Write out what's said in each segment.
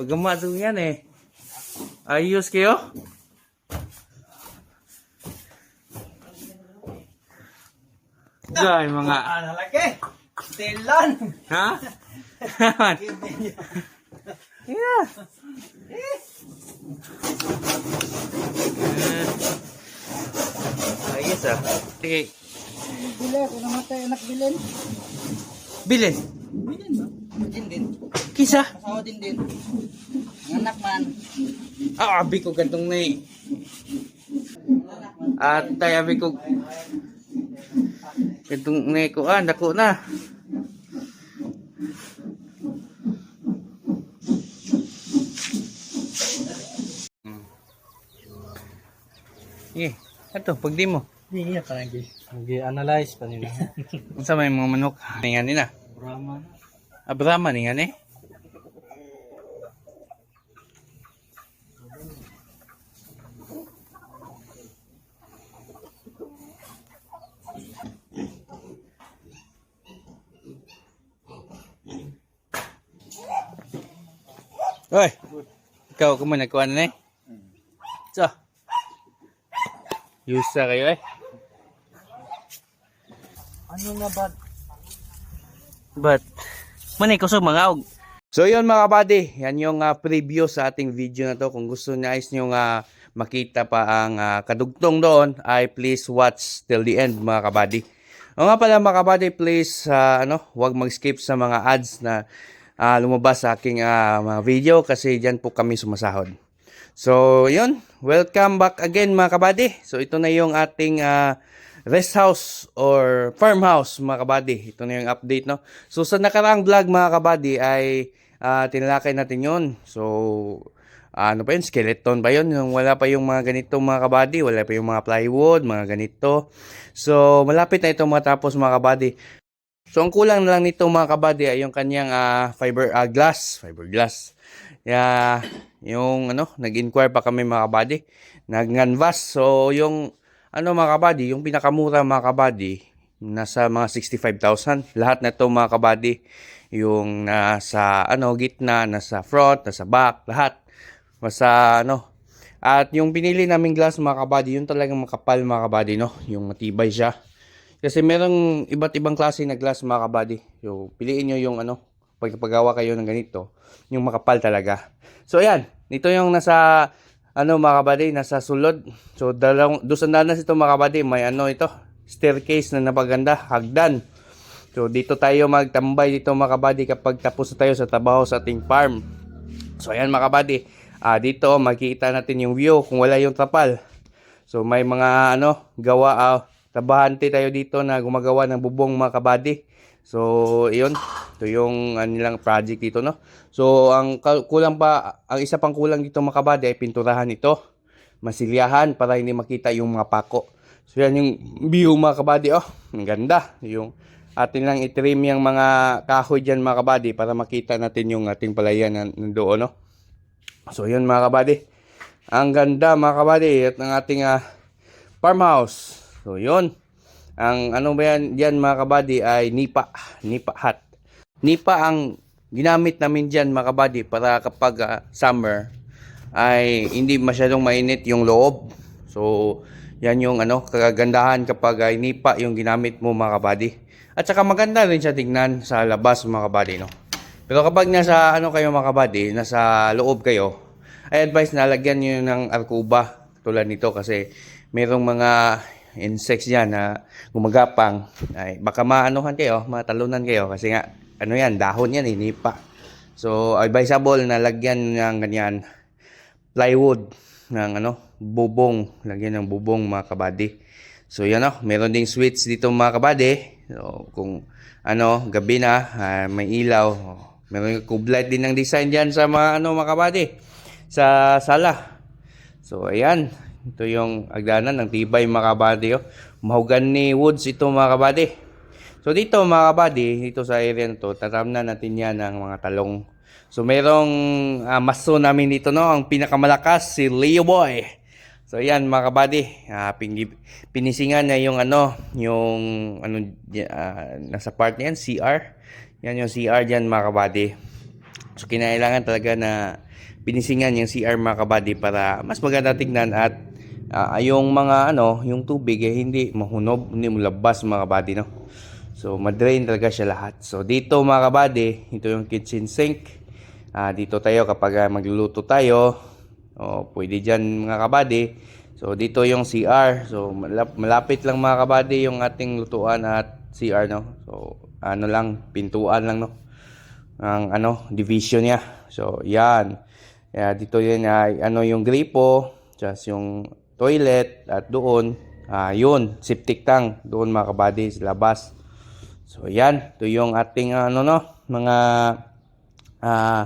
Pagkamasok yan eh. Ayos kayo? Gay mga... Ah, nalaki. Stilan. Ha? yeah. Uh, ayos ah. Sige. Bile, kung namatay anak bilin. Bilin. Bilin ba? Din din. Kisa. Asawa din din. Anak man. Ah, abi ko gantong na eh. At tayo abi ko... Gantong na ko. Ah, dako na. Eh, ato, pag di mo. Hindi iya pa lagi. Nag-analyze pa nila. Unsa may mga manok? Ningan nila. Brahman. Abrahman ningan eh. Oy, ikaw kung nagkuha na eh. So, yusa kayo eh. Ano nga ba? But, manay ko sa mga og. So yun mga kabady, yan yung ah, preview sa ating video na to. Kung gusto niyo nyo nga makita pa ang ah, kadugtong doon, ay please watch till the end mga kabady. O nga pala mga kabady, please ah, ano, huwag mag-skip sa mga ads na ah, lumabas sa aking ah, mga video kasi dyan po kami sumasahod. So, yun. Welcome back again mga kabady. So, ito na yung ating ah, rest house or farmhouse mga kabady. Ito na yung update, no? So, sa nakaraang vlog mga kabady ay ah, tinalakay natin yun. So, ano pa yun? Skeleton pa yun. Yung Wala pa yung mga ganito mga kabady. Wala pa yung mga plywood, mga ganito. So, malapit na ito matapos mga kabady. So, ang kulang na lang nito mga kabady ay yung kanyang ah, fiber ah, glass. Fiber glass. Yeah, yung ano, nag-inquire pa kami mga kabady. Nag-canvas. So, yung ano mga kabady, yung pinakamura mga kabady, nasa mga 65,000. Lahat na to mga kabady, yung nasa ano, gitna, nasa front, nasa back, lahat. Basta ano. At yung pinili naming glass mga kabady, yung talagang makapal mga kabady, no? Yung matibay siya. Kasi merong iba't ibang klase na glass mga kabady. So, piliin nyo yung ano, pagpagawa kayo ng ganito, yung makapal talaga. So, ayan. Ito yung nasa, ano mga kabady, nasa sulod. So, dalawang, na ito mga kabady, may ano ito, staircase na napaganda, hagdan. So, dito tayo magtambay dito mga kabady kapag tapos tayo sa trabaho sa ating farm. So, ayan mga kabady. Ah, dito makikita natin yung view kung wala yung trapal. So, may mga ano, gawa, ah, trabahante tayo dito na gumagawa ng bubong mga kabady. So, iyon. Ito yung ah, nilang project dito, no? So, ang kulang pa, ang isa pang kulang dito mga kabady ay pinturahan ito. Masilyahan para hindi makita yung mga pako. So, yan yung view mga kabady. Oh, ang ganda. Yung atin lang itrim yung mga kahoy dyan mga kabady para makita natin yung ating palayan na nandoon, no? So, yun mga kabady. Ang ganda mga kabady at ang ating ah, farmhouse. So, yun. Ang ano ba yan, yan mga kabady ay nipa. Nipa hut. Nipa ang ginamit namin dyan mga kabady para kapag ah, summer ay hindi masyadong mainit yung loob. So, yan yung ano, kagandahan kapag ay nipa yung ginamit mo mga kabady. At saka maganda rin siya tignan sa labas mga kabady, no? Pero kapag nasa ano kayo mga kabady, nasa loob kayo, ay advice na lagyan nyo ng arkuba tulad nito kasi merong mga insects yan na gumagapang. Ay, baka maanuhan kayo, matalunan kayo kasi nga ano yan, dahon yan, inipa. So, advisable na lagyan ng ganyan plywood ng ano, bubong, lagyan ng bubong mga kabady. So, yan o, meron ding switch dito mga kabady. So, kung ano, gabi na, ah, may ilaw. Oh, Meron yung kublight din ng design dyan sa mga ano mga kabady. Sa sala. So, ayan. Ito yung agdanan ng tibay mga kabady. Oh. Mahugan ni woods ito mga kabady. So, dito mga kabady, dito sa area na to, tatamnan natin yan ng mga talong. So, merong ah, maso namin dito, no? Ang pinakamalakas, si Leo Boy. So, ayan mga kabady. Ping- pinisingan niya yung ano, yung ano, ah, nasa part niyan, CR. Yan yung CR dyan mga kabady. So, kinailangan talaga na pinisingan yung CR mga kabady para mas maganda tignan at ah, yung mga ano, yung tubig eh, hindi mahunob, hindi mulabas mga kabady no. So madrain talaga siya lahat. So dito mga kabady, ito yung kitchen sink. Ah, dito tayo kapag magluluto tayo. O pwede diyan mga kabady. So dito yung CR. So malap- malapit lang mga kabady yung ating lutuan at CR no. So ano lang, pintuan lang no ang ano division niya. So yan. Kaya dito yan ay ano yung gripo, just yung toilet at doon ah yun, septic tank doon mga kabady sa labas. So yan, ito yung ating ano no, mga ah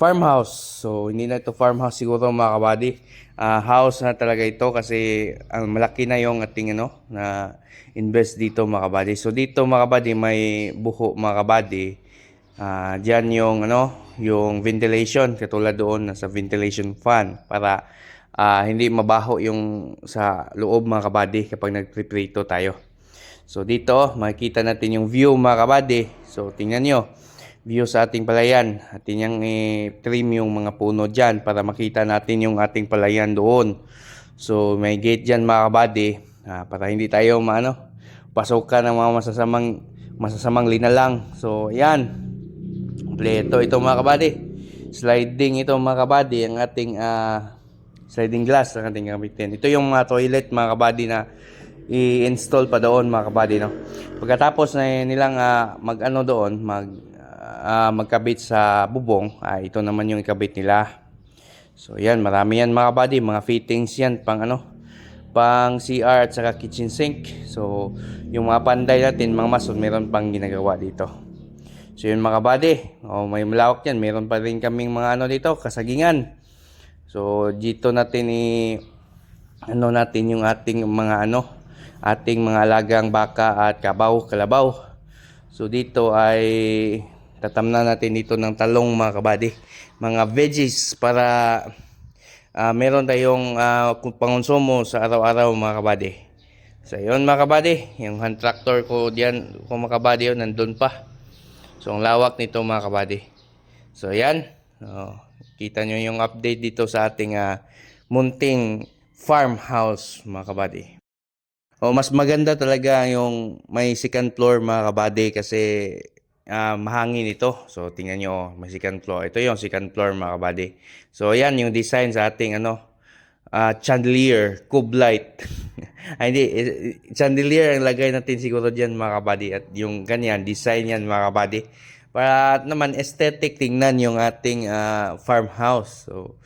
farmhouse. So hindi na ito farmhouse siguro mga kabady. Ah, house na talaga ito kasi ang malaki na yung ating ano na invest dito mga kabady. So dito mga kabady may buho mga kabady. Ah, diyan yung ano, yung ventilation katulad doon nasa ventilation fan para ah, hindi mabaho yung sa loob mga kabady kapag nagpriprito tayo. So dito, makikita natin yung view mga kabady. So tingnan nyo, view sa ating palayan. Atin niyang i-trim yung mga puno dyan para makita natin yung ating palayan doon. So may gate dyan mga kabady ah, para hindi tayo maano, pasukan ng mga masasamang masasamang linalang. So yan, kompleto ito mga kabady. Sliding ito mga kabady, ang ating ah, sliding glass ang ating gamitin. Ito yung mga toilet mga kabady na i-install pa doon mga kabady no. Pagkatapos na nilang ah, mag-ano doon, mag ah, magkabit sa bubong, ah, ito naman yung ikabit nila. So yan, marami yan mga kabady, mga fittings yan pang ano, pang CR at saka kitchen sink. So yung mga panday natin, mga mason, meron pang ginagawa dito. So yun mga kabady, oh, may malawak yan, meron pa rin kaming mga ano dito, kasagingan. So dito natin i ano natin yung ating mga ano, ating mga alagang baka at kabaw, kalabaw. So dito ay tatamnan natin dito ng talong mga kabady, mga veggies para ah, meron tayong kung pangonsumo sa araw-araw mga kabady. So yun mga kabady, yung hand tractor ko diyan, kung mga kabady nandun pa. So ang lawak nito mga kabady. So yan, oh, kita nyo yung update dito sa ating ah, munting farmhouse mga kabady. O mas maganda talaga yung may second floor mga kabady kasi ah, mahangin ito. So tingnan nyo, oh, may second floor. Ito yung second floor mga kabady. So yan yung design sa ating ano ah, chandelier, cube light. Ay hindi, eh, chandelier ang lagay natin siguro diyan mga kabady at yung ganyan design yan mga kabady. Para naman aesthetic tingnan yung ating ah, farmhouse. So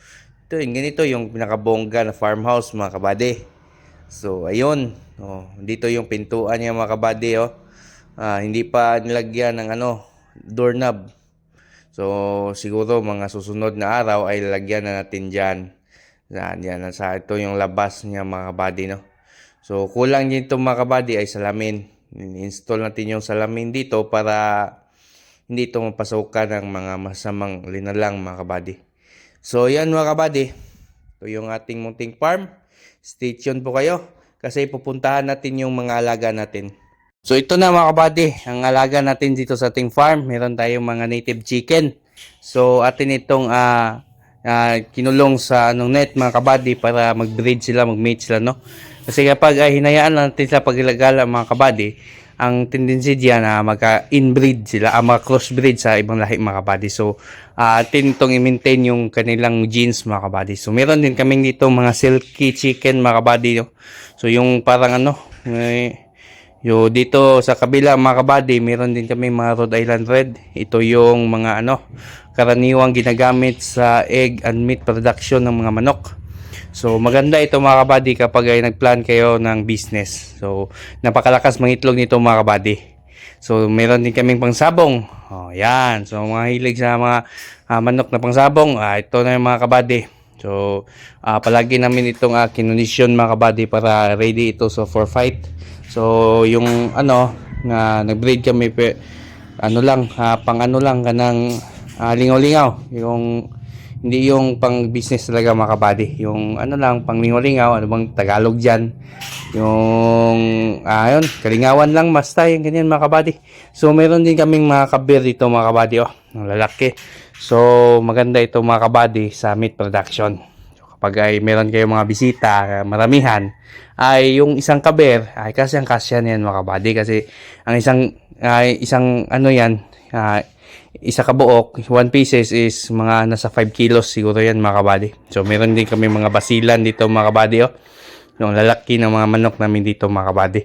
ito yung ganito yung pinakabongga na farmhouse mga kabady. So, ayun. Oh, dito yung pintuan niya mga kabady, oh. Ah, hindi pa nilagyan ng ano, doorknob. So, siguro mga susunod na araw ay lalagyan na natin diyan. Yan, yan. Sa ito yung labas niya mga kabady, no. So, kulang dito mga kabady ay salamin. Install natin yung salamin dito para hindi ito mapasukan ng mga masamang linalang mga kabady. So, yan mga kabady. Ito yung ating munting farm. Stay tuned po kayo kasi pupuntahan natin yung mga alaga natin. So ito na mga kabady, ang alaga natin dito sa ating farm. Meron tayong mga native chicken. So atin itong ah ah, kinulong sa anong net mga kabady para mag-breed sila, mag-mate sila no. Kasi kapag ah, hinayaan lang natin sila pagilagala mga kabady, ang tendency diyan na magka-inbreed sila, ah, magka-crossbreed sa ibang lahi mga kabady. So, ah, atin itong i-maintain yung kanilang genes mga kabady. So, meron din kaming dito mga silky chicken mga kabady. No? So, yung parang ano, eh, yo dito sa kabila mga kabady, meron din kami mga Rhode Island Red. Ito yung mga ano, karaniwang ginagamit sa egg and meat production ng mga manok. So maganda ito mga kabady kapag ay nagplan kayo ng business. So napakalakas mga itlog nito mga kabady. So meron din kaming pangsabong. Oh, yan. So mga hilig sa mga ah, manok na pangsabong, ah, ito na yung mga kabady. So ah, palagi namin itong uh, kinondisyon mga kabady para ready ito so for fight. So yung ano na nag-breed kami pe, ano lang ah, pang ano lang kanang ah, lingaw-lingaw yung hindi yung pang business talaga mga kabady. Yung ano lang, pang lingaw-lingaw, ano bang Tagalog dyan. Yung, ayun, kalingawan lang, basta yung ganyan mga kabady. So, meron din kaming mga kabir dito mga kabady, oh, ng lalaki. So, maganda ito mga kabady sa meat production. Kapag ay meron kayong mga bisita, ah, maramihan, ay yung isang kaber, ay kasi ang kasya niyan mga kabady. Kasi ang isang, ay isang ano yan, ah, isa kabuok, one pieces is mga nasa 5 kilos siguro yan mga kabady. So, meron din kami mga basilan dito mga kabady. Oh. Yung lalaki ng mga manok namin dito mga kabady.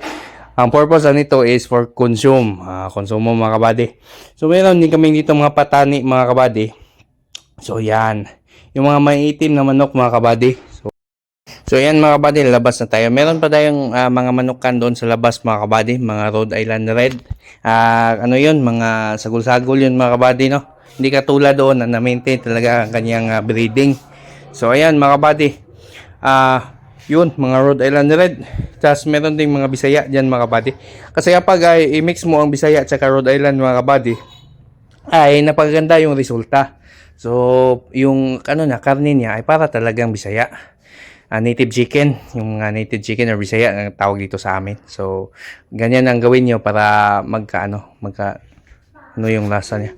Ang purpose nito is for consume, ah, konsumo mga kabady. So meron din kami dito mga patani mga kabady. So yan, yung mga maiitim na manok mga kabady. So, yan mga kabady, labas na tayo. Meron pa tayong ah, mga manukan doon sa labas mga kabady, mga Rhode Island Red. Ah, ano yun, mga sagol-sagol yun mga kabady no. Hindi katulad doon na na-maintain talaga ang kanyang ah, breeding. So ayan mga kabady. Ah, yun, mga Rhode Island Red. Tapos meron ding mga Bisaya dyan mga kabady. Kasi kapag ay i-mix mo ang Bisaya at Rhode Island mga kabady, ay napaganda yung resulta. So, yung ano na, karne niya ay para talagang Bisaya. Ah, native chicken, yung mga native chicken or Bisaya ang tawag dito sa amin. So, ganyan ang gawin nyo para magka ano, magka ano yung lasa niya.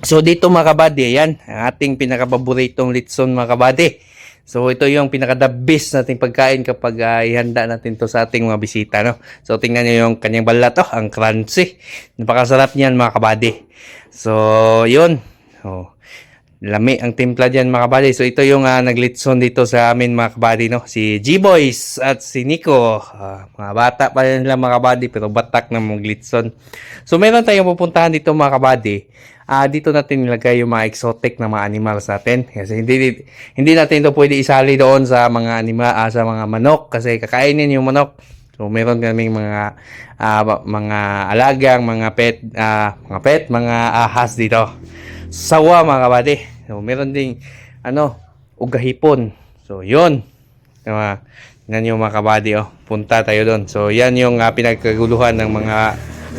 So dito mga kabady, ayan, ang ating pinakapaboritong litson mga kabady. So ito yung pinaka the best nating pagkain kapag ah, ihanda natin to sa ating mga bisita, no? So tingnan niyo yung kanyang balat, oh, ang crunchy. Napakasarap niyan mga kabady. So yun. Oh, lami ang timpla diyan mga kabady. So ito yung ah, naglitson dito sa amin mga kabady, no? Si G-Boys at si Nico. Ah, mga bata pa rin sila mga kabady pero batak na maglitson. So meron tayong pupuntahan dito mga kabady. Ah, dito natin nilagay yung mga exotic na mga animals natin. Kasi hindi hindi natin ito pwede isali doon sa mga anima ah, sa mga manok kasi kakainin yung manok. So meron kaming mga ba- mga alagang, mga pet, ah, mga pet, mga ahas dito. Sawa mga kabady. So meron ding ano, ugahipon. So yun. Uh, yan yung mga kabady oh. Punta tayo doon. So yan yung ah, pinagkaguluhan ng mga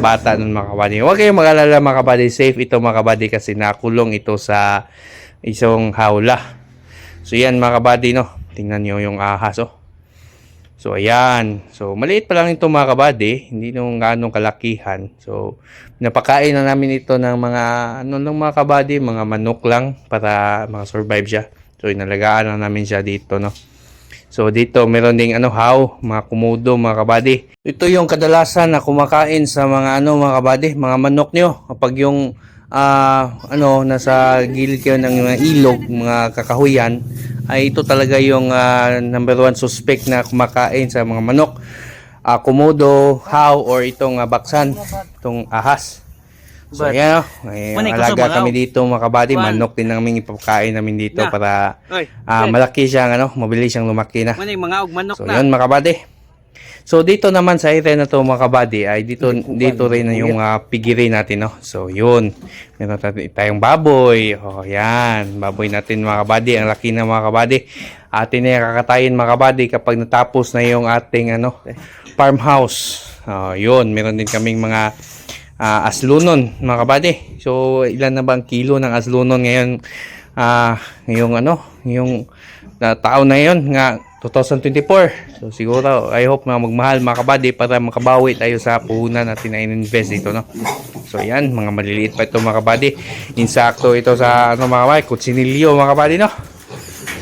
bata nun mga kabady. Huwag kayong mag-alala mga kabady. Safe ito mga kabady kasi nakulong ito sa isang hawla. So yan mga kabady no. Tingnan nyo yung ahas oh. So ayan. So maliit pa lang ito mga kabady, hindi nung ganong kalakihan. So napakain na namin ito ng mga ano ng mga kabady, mga manok lang para maka-survive siya. So inalagaan na namin siya dito no. So dito meron ding ano how, mga kumudo mga kabady. Ito yung kadalasan na kumakain sa mga ano mga kabady, mga manok nyo kapag yung ah ano nasa gilid kayo ng mga ilog, mga kakahuyan ay ito talaga yung ah, number one suspect na kumakain sa mga manok. Ah, komodo, how, or itong ah, baksan, itong ahas. So, But- yan o. May Manay, alaga kami dito mga kabady. Manok din namin ipapakain namin dito Na. para ah, malaki siyang ano, mabilis siyang lumaki na. Manay, mga og manok So, na. yun mga kabady. So, dito naman sa area na to mga kabady, ay dito, dito rin na yung uh, pigiri natin, no? So, yun. Meron tayo- tayong baboy. Oh, yan. Baboy natin mga kabady. Ang laki na mga kabady. Atin na kakatayin mga kabady kapag natapos na yung ating ano, farmhouse. Oh, yun. Meron din kaming mga ah, aslunon mga kabady. So, ilan na bang kilo ng aslunon ngayon? Ah, yung ano, yung na taon na yon nga 2024. So siguro I hope na magmahal mga kabady para makabawi tayo sa puhunan na in-invest dito no. So yan, mga maliliit pa ito mga kabady. Insakto ito sa ano mga kabady, kutsinilyo mga kabady no.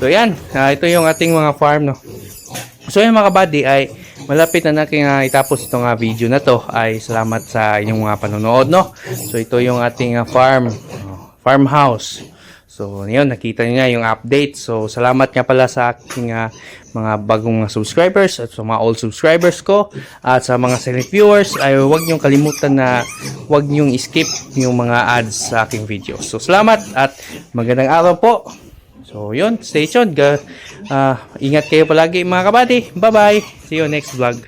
So yan, ah, ito yung ating mga farm no. So yan mga kabady ay malapit na natin ah, itapos itong ah, video na to ay salamat sa inyong mga panonood no. So ito yung ating ah, farm, oh, farmhouse. So, yun, nakita niyo nga yung update. So, salamat nga pala sa aking ah, mga bagong subscribers at sa mga old subscribers ko at sa mga silent viewers ay huwag niyong kalimutan na huwag niyong skip yung mga ads sa aking video. So, salamat at magandang araw po. So, yun, stay tuned. Ah, ingat kayo palagi mga kabady. Bye-bye. See you next vlog.